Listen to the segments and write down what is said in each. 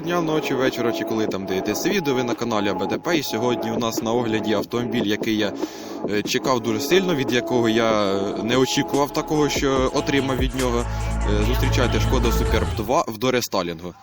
доброго дня, ночі, вечора чи коли там дивитесь відео. Ви на каналі АБДП. І сьогодні у нас на огляді автомобіль, який я е, чекав дуже сильно, від якого я е, не очікував такого, що отримав від нього. Е, Зустрічайте Шкода Суперб 2 в дорестайлінгу.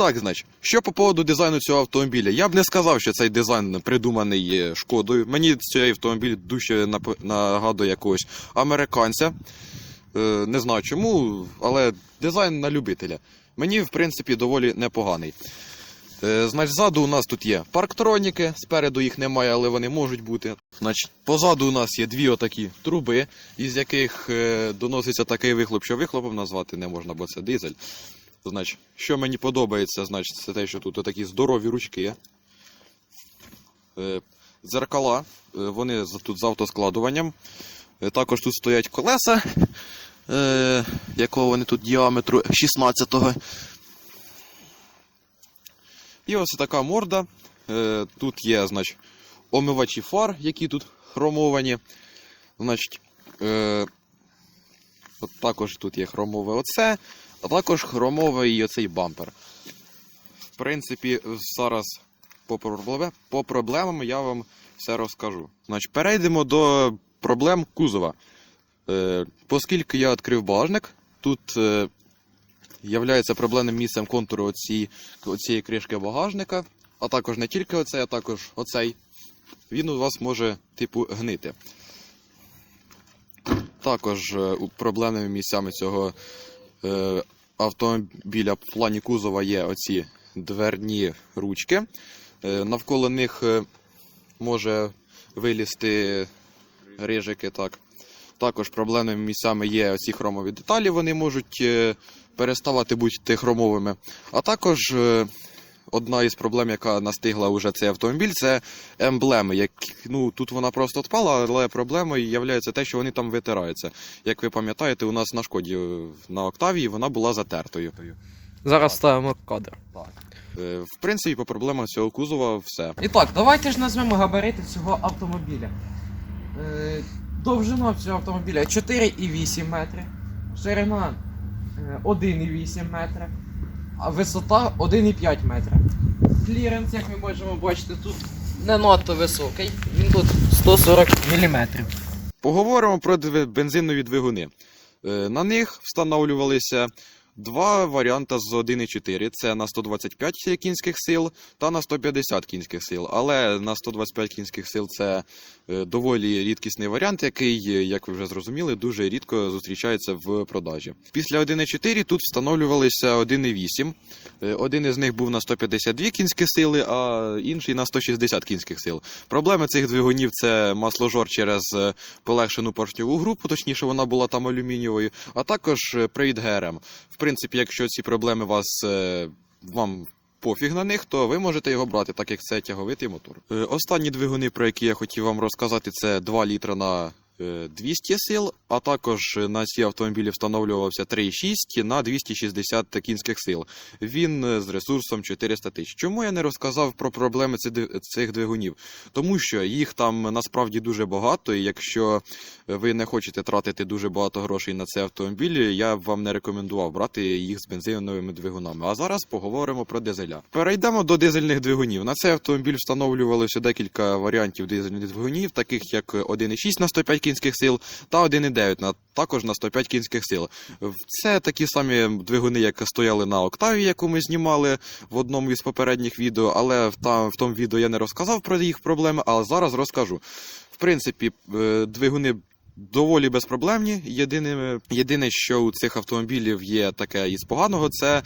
Так, значить, що по поводу дизайну цього автомобіля? Я б не сказав, що цей дизайн придуманий шкодою. Мені цей автомобіль дуже нагадує якогось американця. Е, Не знаю чому, але дизайн на любителя. Мені, в принципі, доволі непоганий. Е, Значить, ззаду у нас тут є парктроніки, спереду їх немає, але вони можуть бути. Значить, позаду у нас є дві отакі труби, із яких е, доноситься такий вихлоп, що вихлопом назвати не можна, бо це дизель. Значить, що мені подобається, значить, це те, що тут такі здорові ручки. Е, Дзеркала, е, вони тут з автоскладуванням. Е, Також тут стоять колеса, якого вони тут діаметру 16-го. І ось така морда. Тут є, значить, омивачі фар, які тут хромовані. Значить, от також тут є хромове оце, а також хромовий оцей бампер. В принципі, зараз по, пробле- по проблемам я вам все розкажу. Значить, перейдемо до проблем кузова. Е, оскільки я відкрив багажник, тут е, являється проблемним місцем контуру оці, оцієї кришки багажника, а також не тільки оцей, а також оцей. Він у вас може, типу, гнити. Також е, проблемними місцями цього автомобіля в плані кузова є оці дверні ручки. Е, навколо них е, може вилізти рижики. Так. Також проблемними місцями є оці хромові деталі, вони можуть е, переставати бути хромовими. А також е, одна із проблем, яка настигла уже цей автомобіль, це емблеми. Як, ну, тут вона просто відпала, але проблемою є те, що вони там витираються. Як ви пам'ятаєте, у нас на шкоді е, на Октавії вона була затертою. Зараз ставимо кадр. Е, В принципі, по проблемах цього кузова все. І так, давайте ж назвемо габарити цього автомобіля. Е, довжина цього автомобіля 4,8 метри, ширина е, 1,8 метри, висота 1,5 метра. Кліренс, як ми можемо бачити, тут не надто високий, він тут 140 мм. Поговоримо про бензинові двигуни. Е, На них встановлювалися два варіанти з 1,4. Це на 125 кінських сил та на 150 кінських сил. Але на 125 кінських сил це доволі рідкісний варіант, який, е, як ви вже зрозуміли, дуже рідко зустрічається в продажі. Після 1,4 тут встановлювалися 1,8. Е, Один із них був на 152 кінські сили, а інший на 160 кінських сил. Проблеми цих двигунів це масложор через е, полегшену поршньову групу, точніше вона була там алюмінієвою, а також е, привід ГРМ. В принципі, якщо ці проблеми вас е, вам пофіг на них, то ви можете його брати, так як це тяговитий мотор. Е, Останні двигуни, про які я хотів вам розказати, це 2 літра на 200 сил, а також на ці автомобілі встановлювався 3,6 на 260 кінських сил. Він е, з ресурсом 400 тисяч. Чому я не розказав про проблеми цих двигунів? Тому що їх там насправді дуже багато, і якщо ви не хочете тратити дуже багато грошей на цей автомобіль, я б вам не рекомендував брати їх з бензиновими двигунами. А зараз поговоримо про дизеля. Перейдемо до дизельних двигунів. На цей автомобіль встановлювалося декілька варіантів дизельних двигунів, таких як 1,6 на 105 кінських сил та 1,9 на також на 105 кінських сил. Це такі самі двигуни, як стояли на Октаві, яку ми знімали в одному із попередніх відео, але в, та, в тому відео я не розказав про їх проблеми, а зараз розкажу. В принципі, е, двигуни доволі безпроблемні. Єдине, єдине, що у цих автомобілів є таке із поганого, це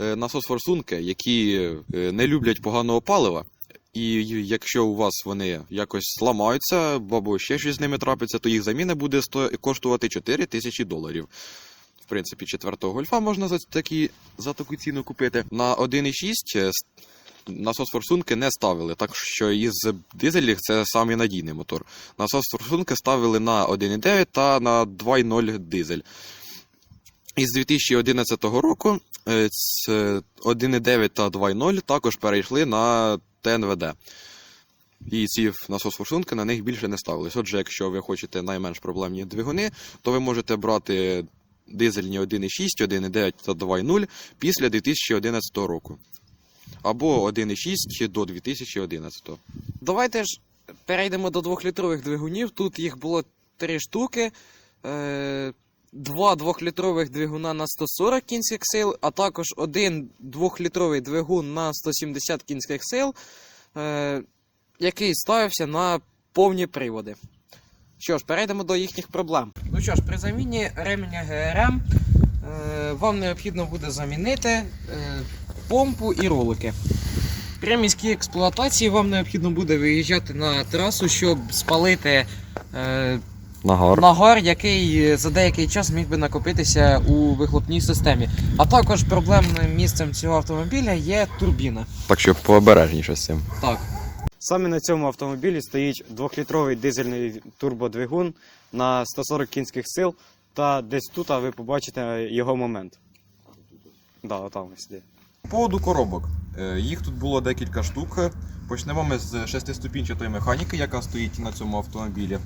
е, насос-форсунки, які е, не люблять поганого палива. І якщо у вас вони якось зламаються або ще щось з ними трапиться, то їх заміна буде сто... коштувати 4 тисячі доларів. В принципі, четвертого гольфа можна за, такі, за таку ціну купити. На 1,6 е, насос форсунки не ставили, так що із дизелів це самий надійний мотор. Насос форсунки ставили на 1,9 та на 2,0 дизель. Із 2011 року е, 1,9 та 2,0 також перейшли на ТНВД. І ці насос форсунки на них більше не ставились. Отже, якщо ви хочете найменш проблемні двигуни, то ви можете брати дизельні 1,6, 1,9 та 2,0 після 2011 року. Або 1,6 до 2011. Давайте ж перейдемо до двохлітрових двигунів. Тут їх було три штуки. Два двохлітрових двигуна на 140 кінських сил, а також один двохлітровий двигун на 170 кінських сил, е, який ставився на повні приводи. Що ж, перейдемо до їхніх проблем. Ну що ж, при заміні ременя ГРМ е, вам необхідно буде замінити е, помпу і ролики. При міській експлуатації вам необхідно буде виїжджати на трасу, щоб спалити е, Нагар. нагар, який е, за деякий час міг би накопитися у вихлопній системі. А також проблемним місцем цього автомобіля є турбіна. Так що пообережніше з цим. Так, Саме на цьому автомобілі стоїть двохлітровий дизельний турбодвигун на 140 кінських сил, та десь тут а ви побачите його момент. Да, отам ось. По поводу коробок. Е, Їх тут було декілька штук. Почнемо ми з шестиступінчатої механіки, яка стоїть на цьому автомобілі.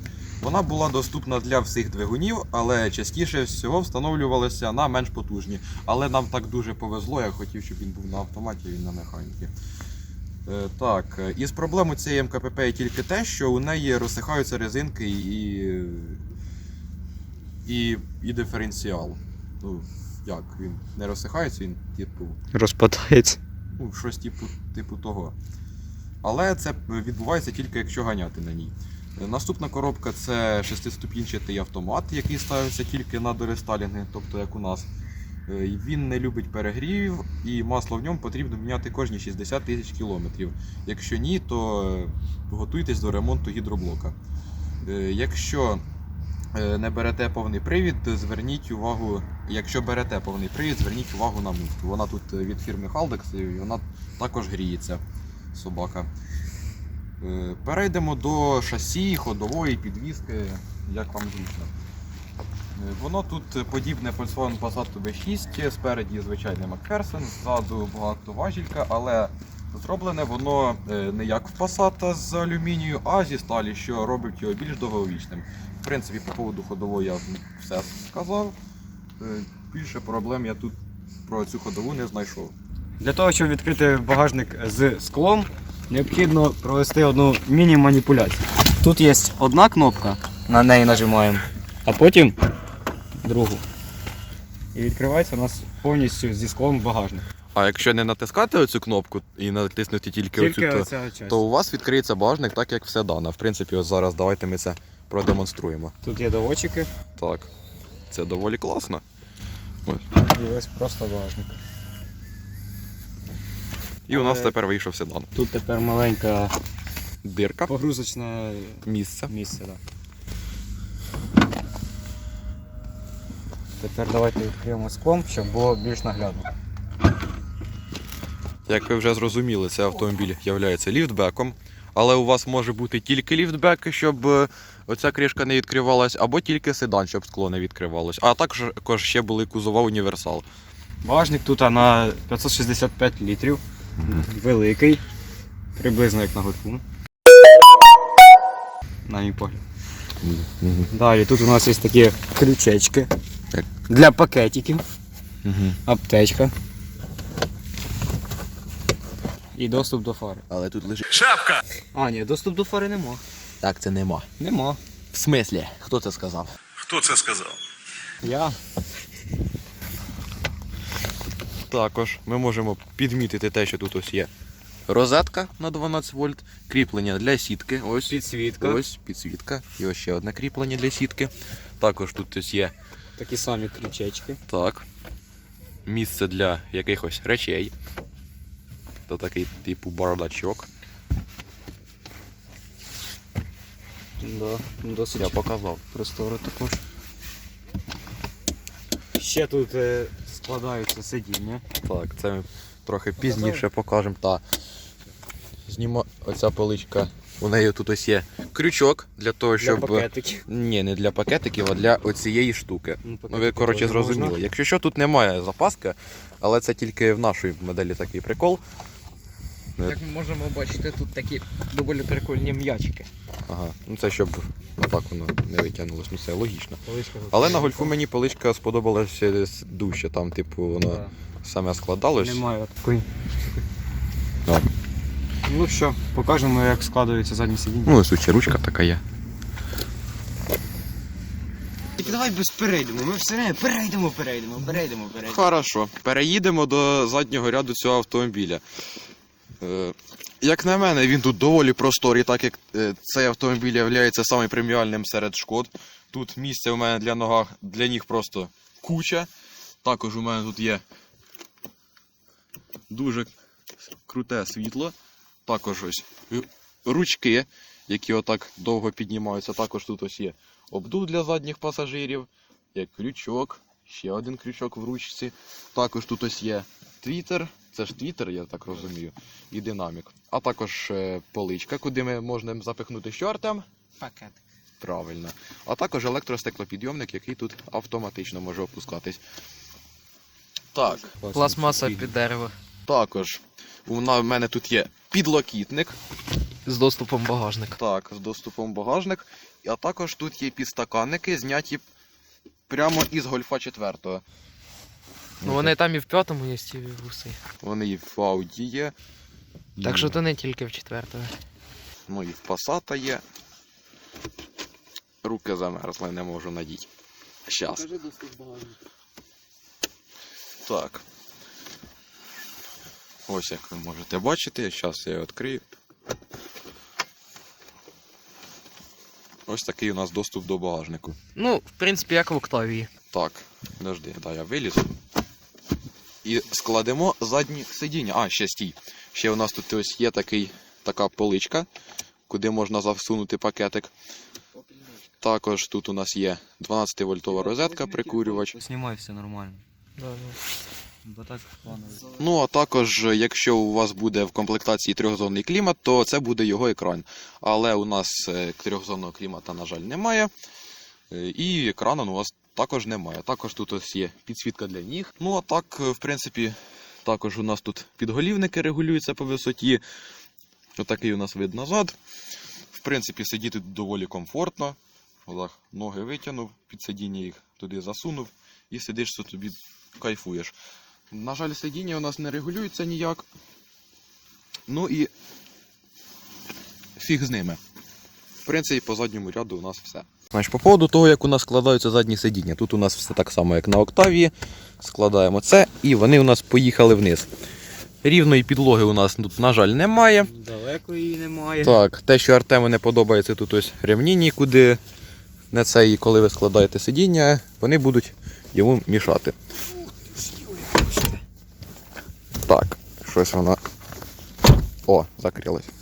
Вона була доступна для всіх двигунів, але частіше всього встановлювалася на менш потужні. Але нам так дуже повезло, я хотів, щоб він був на автоматі, він на механіки. Е, Так, е, із проблем у цієї МКПП є тільки те, що у неї розсихаються резинки і, і, і диференціал. Ну, як, він не розсихається, він типу Розпадається. ну, щось типу, типу того. Але це відбувається тільки якщо ганяти на ній. Наступна коробка це шестиступінчатий автомат, який ставиться тільки на дорестайлінги, тобто як у нас. Е, Він не любить перегрівів, і масло в ньому потрібно міняти кожні 60 тисяч кілометрів. Якщо ні, то е, готуйтесь до ремонту гідроблока. Е, Якщо не берете повний привід, зверніть увагу. Якщо берете повний привід, зверніть увагу на муфту. Вона тут від фірми Haldex і вона також гріється. Собака. Е, Перейдемо до шасі, ходової підвіски, як вам зручно. Е, Воно тут подібне Volkswagen Passat B6, спереді звичайний Макферсон, ззаду багатоважілька, але зроблене воно е, не як в Passat з алюмінію, а зі сталі, що робить його більш довговічним. В принципі, по поводу ходової я все сказав. Більше проблем я тут про цю ходову не знайшов. Для того, щоб відкрити багажник з склом, необхідно провести одну міні-маніпуляцію. Тут є одна кнопка, на неї нажимаємо, а потім другу. І відкривається у нас повністю зі склом багажник. А якщо не натискати оцю кнопку і натиснути тільки, Тільки оцю, то, то у вас відкриється багажник так, як все дано. В принципі, ось зараз давайте ми це продемонструємо. Тут є доводчики Так. Це доволі класно. і ось просто багажник. І у нас тепер вийшов седан. Тут тепер маленька Дирка, погрузочне місце. місце. Да. Тепер давайте відкриємо склом, щоб було більш наглядно. Як ви вже зрозуміли, цей автомобіль є ліфтбеком. Але у вас може бути тільки ліфтбек, щоб е, оця кришка не відкривалась, або тільки седан, щоб скло не відкривалось. А також ще були кузова універсал. Багажник тут на 565 літрів. Великий. Приблизно як на гудку. На мій погляд. Далі тут у нас є такі крючечки Так. для пакетиків, Угу. аптечка. І доступ до фари. Але тут лежить. Шапка! А, ні, доступ до фари нема. Так, це нема. Нема. В смислі? Хто це сказав? Хто це сказав? Я. Також ми можемо підмітити те, що тут ось є розетка на 12 вольт, кріплення для сітки. Ось Підсвітка. Ось підсвітка. І ось ще одне кріплення для сітки. Також тут ось є Такі самі крючечки. так. Місце для якихось речей. То такий типу бардачок. Да, досить Я показав. просторо також. Ще тут е, складаються сидіння. Так, це ми трохи пізніше покажемо. Та Знімо оця поличка. У неї тут ось є крючок для того, щоб. Для пакетиків. Ні, не для пакетиків, а для оцієї штуки. Ну, Ну ви коротше зрозуміли. Якщо що, тут немає запаски, але це тільки в нашій моделі такий прикол. Як ми можемо бачити, тут такі доволі прикольні м'ячики. Ага, ну це щоб отак воно не витягнулося, ну це логічно. Поличка Але на гольфу мені поличка сподобалася дужче, там, типу, воно Да. саме складалось. Немає такої. Так. Ну що, покажемо, як складується заднє сидіння. Ну, ще ручка така є. Тільки давай без перейдемо. Ми все время перейдемо, перейдемо, перейдемо, перейдемо. Хорошо, переїдемо до заднього ряду цього автомобіля. Е, як на мене, він тут доволі просторий, так як е, цей автомобіль є самим преміальним серед шкод. Тут місця у мене для нога, для ніг просто куча. Також у мене тут є дуже круте світло. Також ось ручки, які отак довго піднімаються. Також тут ось є обдув для задніх пасажирів, є крючок, ще один крючок в ручці. Також тут ось є твітер, це ж твітер, я так розумію, і динамік. А також е, поличка, куди ми можемо запихнути що, Артем? Пакет. Правильно. А також електростеклопідйомник, який тут автоматично може опускатись. Так, Пластмаса під дерево. також у в мене тут є підлокітник, З доступом багажника. так, з доступом багажник. А також тут є підстаканники, зняті прямо із гольфа 4. Ну вони там і в п'ятому є і в. Вони і в Audi є. Так що то не тільки в четвертому. Ну і в Passat є. Руки замерзли, не можу надіти. Щас. Так. Ось як ви можете бачити, зараз я його відкрию. Ось такий у нас доступ до багажнику. Ну, в принципі, як в Октавії. Так, подожди, да, я вилізу. І складемо задні сидіння. А, ще стій. Ще у нас тут ось є такий, така поличка, куди можна засунути пакетик. Також тут у нас є 12 вольтова розетка, прикурювач. Знімай все нормально. Бо так. Ну а також, якщо у вас буде в комплектації трьохзонний клімат, то це буде його екран. Але у нас е, трьохзонного клімата, на жаль, немає. Е, І екрану у вас також немає. Також тут ось є підсвітка для ніг. Ну а так, е, в принципі, також у нас тут підголівники регулюються по висоті. Отакий у нас вид назад. В принципі, сидіти доволі комфортно. Ноги витягнув, під сидіння їх туди засунув і сидиш тобі кайфуєш. На жаль, сидіння у нас не регулюється ніяк. Ну і фіг з ними. В принципі, по задньому ряду у нас все. Значить, по поводу того, як у нас складаються задні сидіння. Тут у нас все так само, як на Октавії. Складаємо це, і вони у нас поїхали вниз. Рівної підлоги у нас тут, на жаль, немає. Далеко її немає. Так, те, що Артему не подобається, тут ось ремні нікуди. Не це і коли ви складаєте сидіння, вони будуть йому мішати. Так, щось воно. О, закрилось.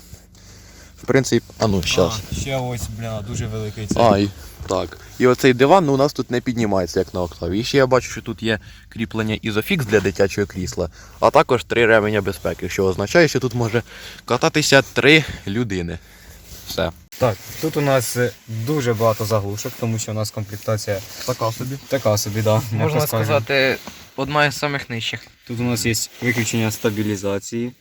В принципі, а ну, щас. А, ще ось, бля, дуже великий цей. А, і, так. І оцей диван ну, у нас тут не піднімається, як на октаві. І ще я бачу, що тут є кріплення ізофікс для дитячого крісла, а також три ременя безпеки, що означає, що тут може кататися три людини. Все. Так, тут у нас е, дуже багато заглушок, тому що у нас комплектація Така собі. така собі, да. Можна сказати, одна із самих нижчих. Тут у нас є виключення стабілізації.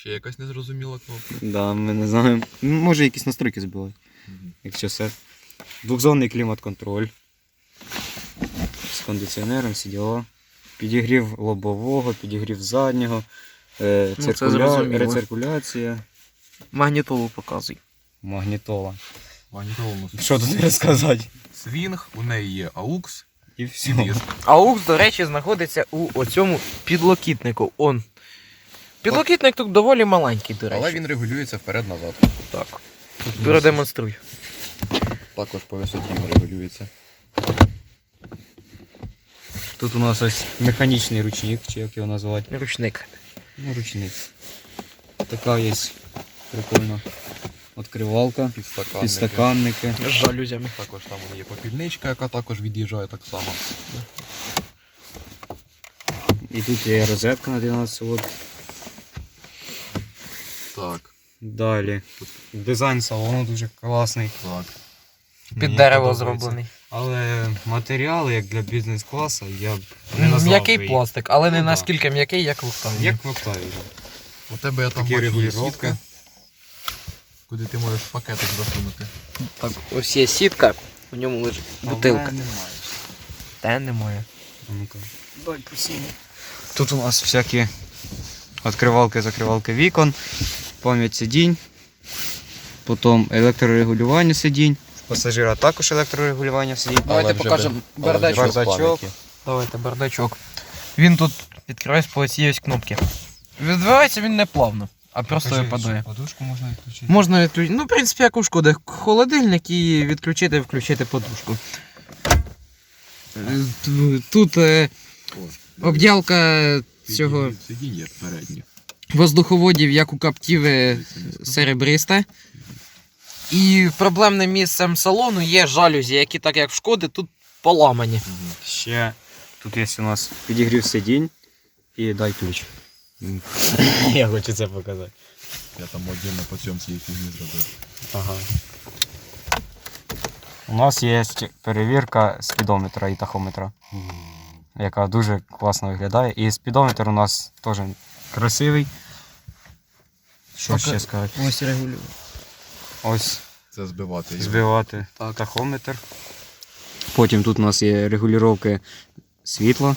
Ще якась незрозуміла кнопка. Да, ми не знаємо. Ну, Може якісь настройки збивати, якщо все. Двохзонний клімат-контроль. З кондиціонером, сиділа. Підігрів лобового, підігрів заднього. Е, Ну, це циркуля... зрозуміло. Рециркуляція, Магнітолу показуй. магнітола. Магнітолу. Що тут розказати? Свінг, у неї є AUX, І все. AUX, до речі, знаходиться у оцьому підлокітнику. Он. Підлокітник тут доволі маленький, до речі. Але він регулюється вперед-назад. Так. Передемонструй. Також по висоті він регулюється. Тут у нас ось механічний ручник, чи як його назвати. Ручник. Ну, ручник. Така є прикольна відкривалка, Підстаканники. підстаканники. З жалюзями. Також там є попільничка, яка також від'їжджає так само. І тут є розетка на 12 вольт. Далі. Дизайн салону дуже класний. так. Під Мені дерево подобається. зроблений. Але матеріали, як для бізнес-класу, я б не назвав М'який би їх. пластик, але не Ну, да. настільки м'який, як в Октаві. Як в Октаві. да. У тебе я там Такі бачу, є регулювання. сітка, куди ти можеш пакетик засунути. Так, ось є сітка, в ньому лежить бутилка. Але немає. Та немає. А ну-ка. Тут у нас всякі відкривалки, закривалки вікон, пам'ять сидінь, потім електрорегулювання сидінь. В пасажира також електрорегулювання сидінь. Давайте покажемо бардачок. Бардачок. Давайте бардачок. Він тут відкривається по цієї ось кнопки. Відбивається він не плавно, а просто Покажи, випадає. Подушку можна відключити. Можна відключити. Ну, в принципі, як у шкоди, холодильник і відключити, включити подушку. Е, Тут е, обділка цього Сидіння переднє. Воздуховодів, як у каптіви, серебриста. І проблемним місцем салону є жалюзі, які, так як в шкоди, тут поламані. Ще тут є у нас підігрів сидінь і дай ключ. Я хочу це показати. Я там отдельно по цьому цієї фігні зробив. Ага. У нас є перевірка спідометра і тахометра, яка дуже класно виглядає. І спідометр у нас теж красивий. Що Пока- ще сказати? Ось регулюю. Ось Це збивати його. збивати тахометр. Потім тут у нас є регулювання світла.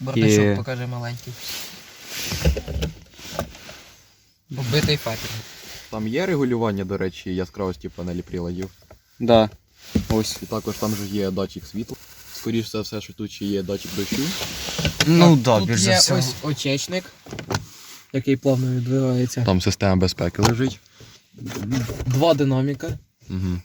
Бардачок І- покажи маленький. Оббитий факел. Там є регулювання, до речі, яскравості панелі приладів. Да. Ось. І також там же є датчик світла. Скоріше за все, що тут ще є датчик дощу. Ну да, Тут більш за є всього. ось очечник, який плавно відбивається. Там система безпеки лежить. Два динаміка. Угу.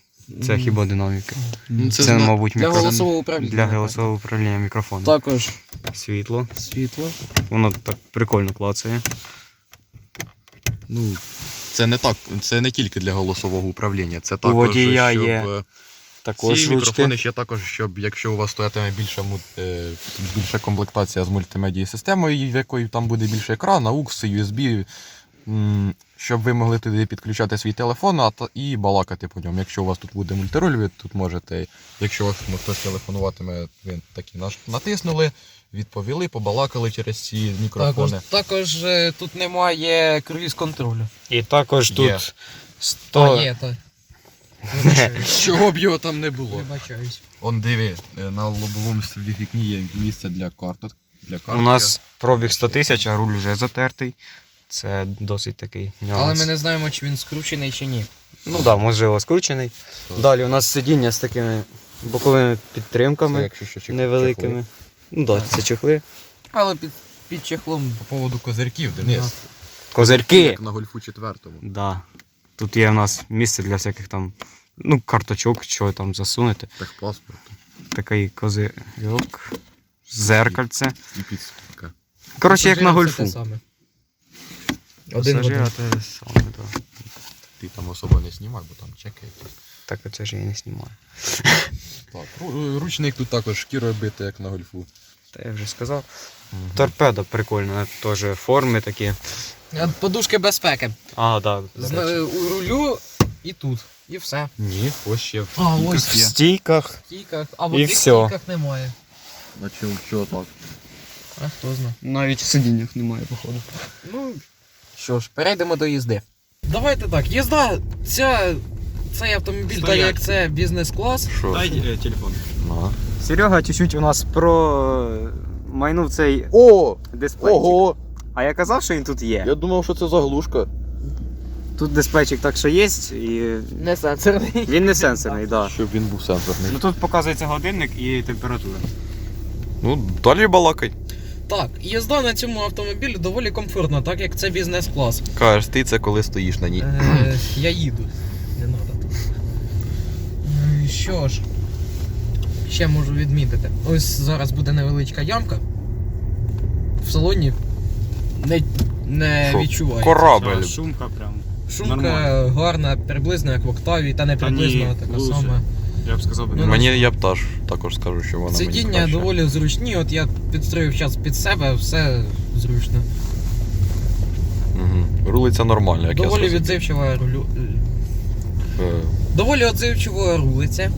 Це хіба динаміка. Ну, Це, зна- мабуть, Для мікрофон. голосового управління. Для голосового управління мікрофоном. Також Світло. світло. Воно так прикольно клацає. Ну, це не так, це не тільки для голосового управління, це У також, водія щоб є е, Також ці ручки. мікрофони ще також, щоб якщо у вас стоятиме більша, е, більша комплектація з мультимедією системою, в якої там буде більше екран, AUX, USB, щоб ви могли туди підключати свій телефон а, і балакати по ньому. Якщо у вас тут буде мультироль, ви тут можете, якщо вас ну, хтось телефонуватиме, ви такі наш- натиснули, відповіли, побалакали через ці мікрофони. також е, тут немає круїз контролю. І також Є. тут 100... А, є, так. Чого б його там не було? Вибачаюсь. Он диви, е, на лобовому вікні є місце для карток. Для. У нас пробіг 100 тисяч, а руль вже затертий. Це досить такий нюанс. Але ми не знаємо, чи він скручений чи ні. Ну так, да, можливо, скручений. Далі у нас сидіння з такими боковими Це, підтримками якщо що, чехли. невеликими. Ну так, да, це чехли. Але під, під чехлом. По поводу козирків, Денис. Козирки! Як на гольфу четвертому. Да. Тут є у нас місце для всяких там, ну, карточок, що там засунути. Техпаспорту. Такий козирьок, зеркальце. І підсумка. Коротше, як на гольфу. те саме. Один в Пасажира те саме, да. Ти там особо не знімай, бо там чеки якісь. Так оце ж я не знімаю. Так, ру- ручник тут також шкірою бити, як на гольфу. Та я вже сказав. Торпеда прикольна, теж форми такі. Е, Подушки безпеки. А, так. З- у рулю і тут. І все. Ні, ось ще в А, стійках ось В є. стійках. Стійках. А в І одних всьо. стійках немає. А чого, чого так? А хто знає. Навіть в сидіннях немає, походу. Ну, що ж, перейдемо до їзди. Давайте так, їзда, ця, цей автомобіль, так Стоять. як це бізнес-клас. Що? Дай телефон. На. Серега чуть-чуть у нас про майнув цей О! дисплейчик. Ого! А я казав, що він тут є. Я думав, що це заглушка. Тут дисплейчик так що є, і Не сенсорний. він не сенсорний, так. Да. Щоб він був сенсорний. Ну тут показується годинник і температура. Ну, далі балакай. Так, їзда на цьому автомобілі доволі комфортна, так як це бізнес-клас. Кажеш, ти це коли стоїш на ній. Е, я їду. Не треба тут. Е, Що ж, ще можу відмітити. Ось зараз буде невеличка ямка. В салоні не, не відчувається. Корабель. Шумка прям. Шумка нормально. гарна, приблизно як в Октаві, та не Та ні, приблизно, а така лучше. сама. Я б сказав, Ну, Мені я б теж також скажу, що вона мені Сидіння краще. доволі зручні, от я підстроїв час під себе, все зручно. Угу. Рулиться нормально, як доволі я зрозумів. відзивчива рулю. Е, Доволі відзивчиво рулиться.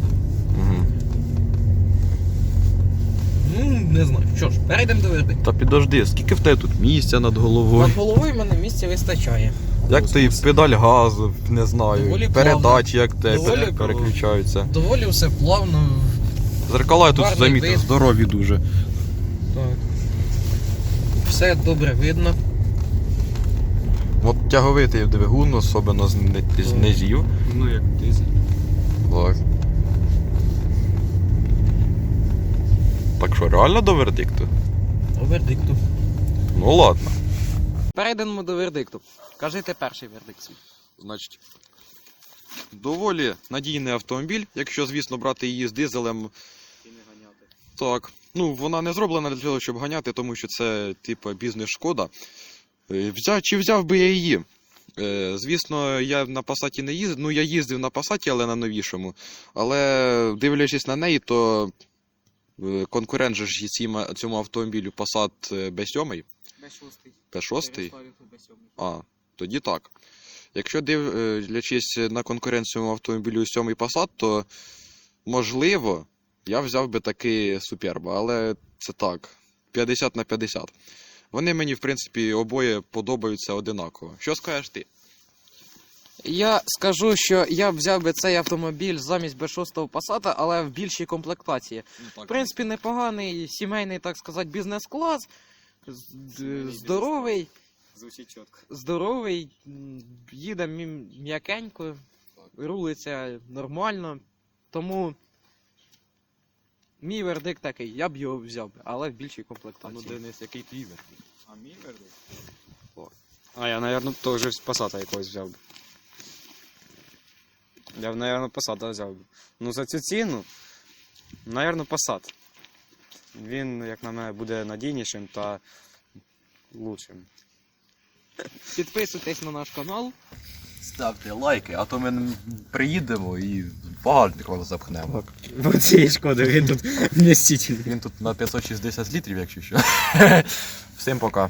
Ну, не знаю. Що ж, перейдемо до вердикту. Та підожди, скільки в тебе тут місця над головою? Над головою в мене місця вистачає. Як ти педаль газу, не знаю, Доволі передач, як те Доволі переключаються. Доволі все плавно. Зеркала я тут Гарний замітив, вид. здорові дуже. Так. Все добре видно. От тяговитий двигун, особливо з ни- з низів. Ну як дизель. Так. Що, реально до вердикту? До вердикту. Ну ладно. Перейдемо до вердикту. Кажи ти перший вердикт свій. Значить, доволі надійний автомобіль, якщо, звісно, брати її з дизелем. Так. Ну, вона не зроблена для того, щоб ганяти, тому що це, типу, бізнес-шкода. Е, Взяв, чи взяв би я її? Е, Звісно, я на Пасаті не їздив. Ну, я їздив на Пасаті, але на новішому. Але дивлячись на неї, то конкурент же ж цьому автомобілю Passat B7, P6. А, тоді так. Якщо дивлячись на конкуренцію автомобілю 7 Passat, то можливо, я взяв би таки Суперба, але це так, 50 на 50. Вони мені, в принципі, обоє подобаються одинаково. Що скажеш ти? Я скажу, що я б взяв би цей автомобіль замість B6 Passat, але в більшій комплектації. В принципі, непоганий сімейний, так сказати, бізнес-клас. з- Здоровий, Звучить чітко. здоровий, м, їде мі- м'якенько, рулиться нормально. Тому мій вердикт такий, я б його взяв би, але в більшій комплектації. Денис, який твій вердикт? А мій вердикт? А я, наверное, теж пасата якогось взяв би. Я б, наверное, пасата взяв би. Ну за цю ціну, наверное, пасат. Він, як на мене, буде надійнішим та лучшим. Підписуйтесь на наш канал. Ставте лайки, а то ми приїдемо і багажник вам запхнемо. Бо цієї шкоди він тут вмістительний. Він тут на 560 літрів, якщо що. Всім пока.